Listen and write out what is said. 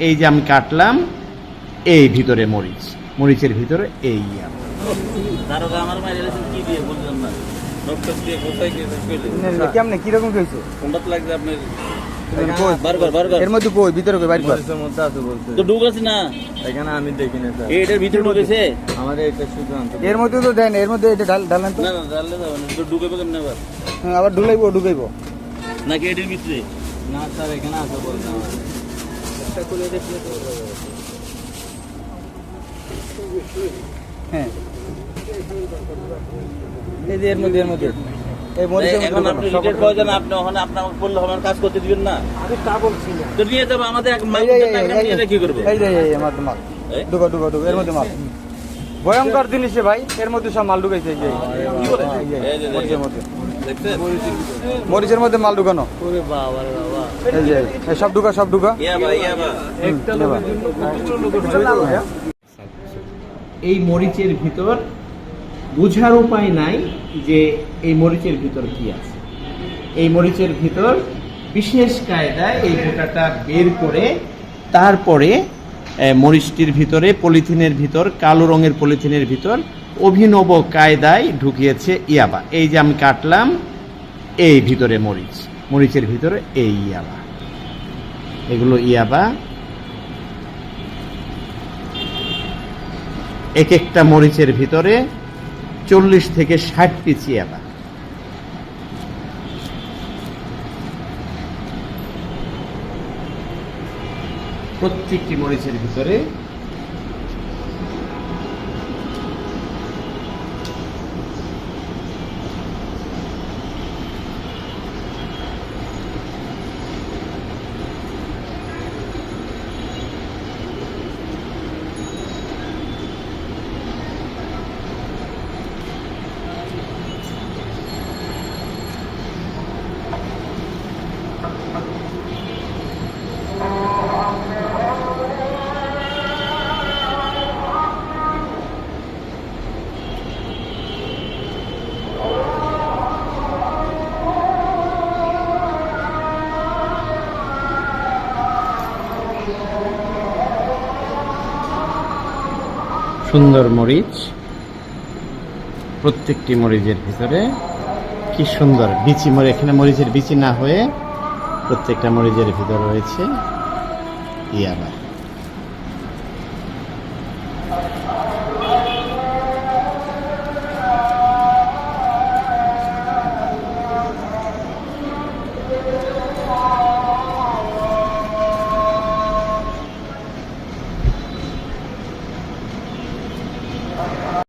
এই যে আমি কাটলাম এই ভিতরে মরিচ। মরিচের ভিতরে এই না? ডক্টর দিয়ে কোথায় গিয়ে কইলে কেমনে কীরকম খেয়েছো লাগছে আপনার। কই? বারবার বারবার। এর মধ্যে কই? ভিতরে কই? বাইর মধ্যে আছে বলছে। তো ঢুক আছে না? এখানে আমি দেখি না স্যার এটার ভিতরে ঢুকেছে আমার এটা শুধু এর মধ্যে তো দেন এর মধ্যে এটা ঢাল ঢালেন তো? না না জানলে যাবে না। তো ঢুকে কেমন আবার? হ্যাঁ, আবার ঢুলাইবো ঢুকাইবো নাকি এটার ভিতরে? না স্যার এখানে আছে বলছে আমার হ্যাঁ এই যে এর মধ্যে এর মধ্যে এই মরিচের এখন আপনি সব- প্রয়োজন আপনি ওখানে আপনার বললে হবে কাজ করতে দিবেন না তো নিয়ে যাব আমাদের এক মাল নিয়ে কি করব এই যে এই মাল এর মধ্যে মাল ভয়ঙ্কর জিনিস ভাই এর মধ্যে সব মাল ঢুকাইছে এই যে কি বলে? এই যে, এই যে, এই যে। মরিচের মধ্যে দেখছেন মরিচের মধ্যে মাল ঢুকানো? ওরে বাবা রে বাবা। এই যে সব ঢুকা সব ঢুকা? ইয়াবা এই মরিচের ভিতর বোঝার উপায় নাই যে এই মরিচের ভিতর কি আছে। এই মরিচের ভিতর বিশেষ কায়দায় এই গোটাটা বের করে তারপরে আহ, মরিচটির ভিতরে পলিথিনের ভিতর কালো রঙের পলিথিনের ভিতর অভিনব কায়দায় ঢুকিয়েছে ইয়াবা। এই যে আমি কাটলাম, এই ভিতরে মরিচ। মরিচের ভিতরে এই ইয়াবা। এগুলো ইয়াবা। এক একটা মরিচের ভিতরে চল্লিশ থেকে ষাট পিস ইয়াবা। প্রত্যেকটি মরিচের ভিতরে সুন্দর মরিচ, প্রত্যেকটি মরিচের ভিতরে। কি সুন্দর বিচি মরি, এখানে মরিচের বিচি না হয়ে প্রত্যেকটা মরিচের ভিতরে রয়েছে। ইয়াবা।